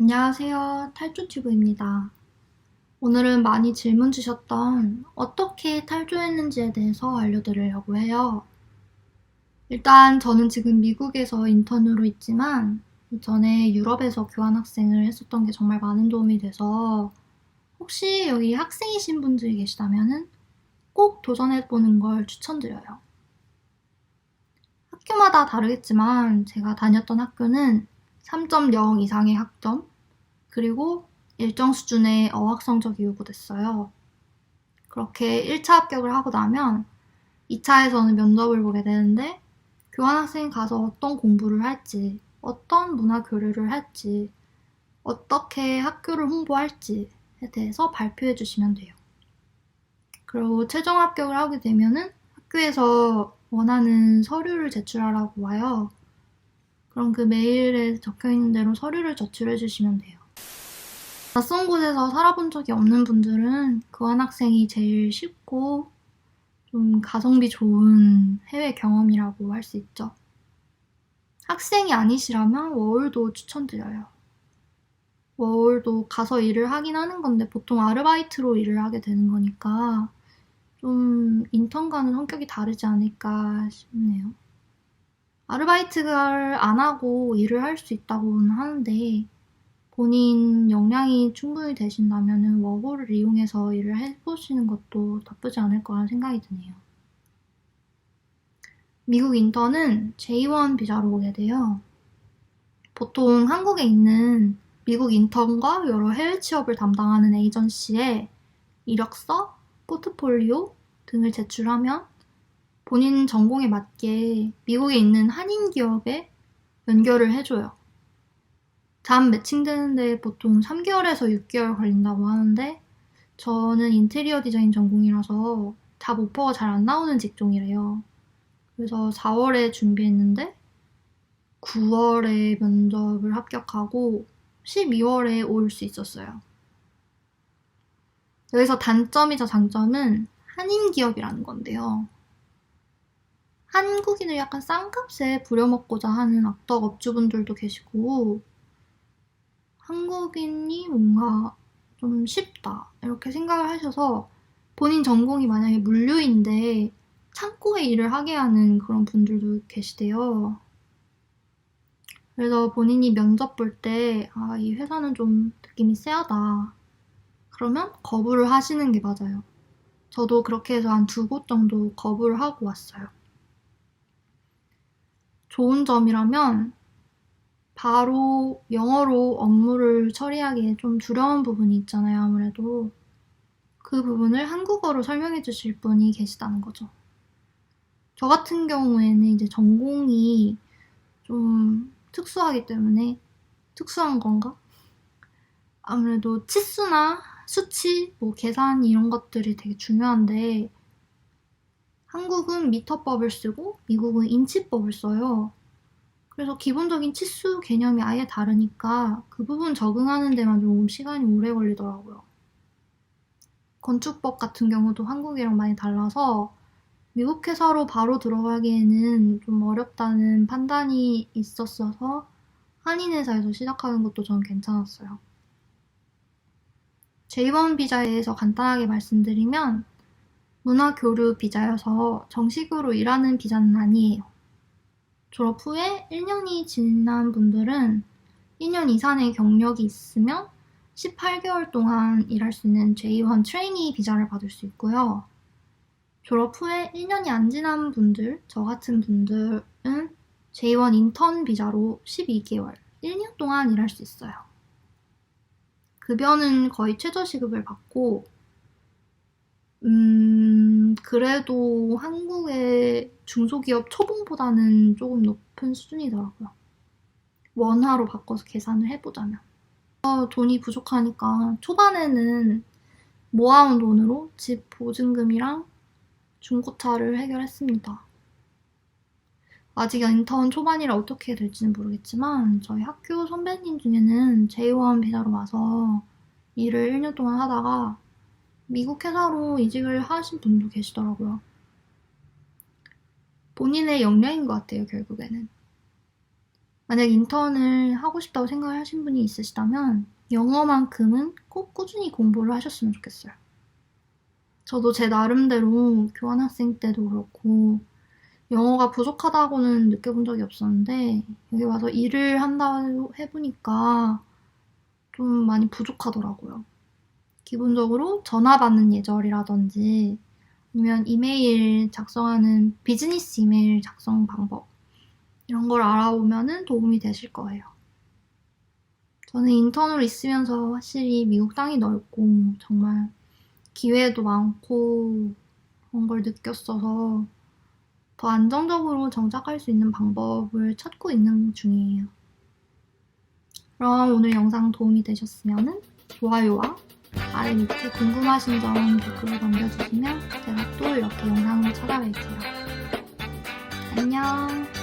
안녕하세요. 탈주튜브입니다. 오늘은 많이 질문 주셨던 어떻게 탈주했는지에 대해서 알려드리려고 해요. 일단 저는 지금 미국에서 인턴으로 있지만 전에 유럽에서 교환학생을 했었던 게 정말 많은 도움이 돼서 혹시 여기 학생이신 분들이 계시다면 꼭 도전해보는 걸 추천드려요. 학교마다 다르겠지만 제가 다녔던 학교는 3.0 이상의 학점, 그리고 일정 수준의 어학 성적이 요구됐어요. 그렇게 1차 합격을 하고 나면 2차에서는 면접을 보게 되는데 교환학생이 가서 어떤 공부를 할지, 어떤 문화 교류를 할지, 어떻게 학교를 홍보할지에 대해서 발표해 주시면 돼요. 그리고 최종 합격을 하게 되면은 학교에서 원하는 서류를 제출하라고 와요. 그럼 그 메일에 적혀 있는 대로 서류를 제출해 주시면 돼요. 낯선 곳에서 살아본 적이 없는 분들은 교환학생이 제일 쉽고 좀 가성비 좋은 해외 경험이라고 할 수 있죠. 학생이 아니시라면 워홀도 추천드려요. 워홀도 가서 일을 하긴 하는 건데 보통 아르바이트로 일을 하게 되는 거니까 좀 인턴과는 성격이 다르지 않을까 싶네요. 아르바이트를 안 하고 일을 할 수 있다고는 하는데 본인 역량이 충분히 되신다면 워홀을 이용해서 일을 해보시는 것도 나쁘지 않을 거라는 생각이 드네요. 미국 인턴은 J1 비자로 오게 돼요. 보통 한국에 있는 미국 인턴과 여러 해외 취업을 담당하는 에이전시에 이력서, 포트폴리오 등을 제출하면 본인 전공에 맞게 미국에 있는 한인 기업에 연결을 해줘요. 잠 매칭되는데 보통 3개월에서 6개월 걸린다고 하는데 저는 인테리어 디자인 전공이라서 잡 오퍼가 잘 안 나오는 직종이래요. 그래서 4월에 준비했는데 9월에 면접을 합격하고 12월에 올 수 있었어요. 여기서 단점이자 장점은 한인 기업이라는 건데요. 한국인을 약간 싼값에 부려먹고자 하는 악덕 업주분들도 계시고, 한국인이 뭔가 좀 쉽다. 이렇게 생각을 하셔서 본인 전공이 만약에 물류인데 창고에 일을 하게 하는 그런 분들도 계시대요. 그래서 본인이 면접 볼 때, 아, 이 회사는 좀 느낌이 쎄하다. 그러면 거부를 하시는 게 맞아요. 저도 그렇게 해서 한 두 곳 정도 거부를 하고 왔어요. 좋은 점이라면 바로 영어로 업무를 처리하기에 좀 두려운 부분이 있잖아요, 아무래도. 그 부분을 한국어로 설명해 주실 분이 계시다는 거죠. 저 같은 경우에는 이제 전공이 좀 특수하기 때문에 특수한 건가? 아무래도 치수나 수치, 뭐 계산 이런 것들이 되게 중요한데 한국은 미터법을 쓰고 미국은 인치법을 써요. 그래서 기본적인 치수 개념이 아예 다르니까 그 부분 적응하는 데만 좀 시간이 오래 걸리더라고요. 건축법 같은 경우도 한국이랑 많이 달라서 미국 회사로 바로 들어가기에는 좀 어렵다는 판단이 있었어서 한인 회사에서 시작하는 것도 저는 괜찮았어요. J1 비자에 대해서 간단하게 말씀드리면 문화 교류 비자여서 정식으로 일하는 비자는 아니에요. 졸업 후에 1년이 지난 분들은 2년 이상의 경력이 있으면 18개월 동안 일할 수 있는 J1 트레이니 비자를 받을 수 있고요. 졸업 후에 1년이 안 지난 분들, 저 같은 분들은 J1 인턴 비자로 12개월, 1년 동안 일할 수 있어요. 급여는 거의 최저시급을 받고 음, 그래도 한국의 중소기업 초봉보다는 조금 높은 수준이더라고요. 원화로 바꿔서 계산을 해보자면. 어, 돈이 부족하니까 초반에는 모아온 돈으로 집 보증금이랑 중고차를 해결했습니다. 아직 인턴 초반이라 어떻게 될지는 모르겠지만 저희 학교 선배님 중에는 제1 비자로 와서 일을 1년 동안 하다가 미국 회사로 이직을 하신 분도 계시더라고요. 본인의 역량인 것 같아요, 결국에는. 만약 인턴을 하고 싶다고 생각을 하신 분이 있으시다면 영어만큼은 꼭 꾸준히 공부를 하셨으면 좋겠어요. 저도 제 나름대로 교환학생 때도 그렇고 영어가 부족하다고는 느껴본 적이 없었는데 여기 와서 일을 한다고 해보니까 좀 많이 부족하더라고요. 기본적으로 전화 받는 예절이라든지 아니면 이메일 작성하는 비즈니스 이메일 작성 방법 이런 걸 알아보면은 도움이 되실 거예요. 저는 인턴으로 있으면서 확실히 미국 땅이 넓고 정말 기회도 많고 그런 걸 느꼈어서 더 안정적으로 정착할 수 있는 방법을 찾고 있는 중이에요. 그럼 오늘 영상 도움이 되셨으면 좋아요와 아래 밑에 궁금하신 점 댓글로 남겨주시면 제가 또 이렇게 영상으로 찾아뵐게요. 안녕.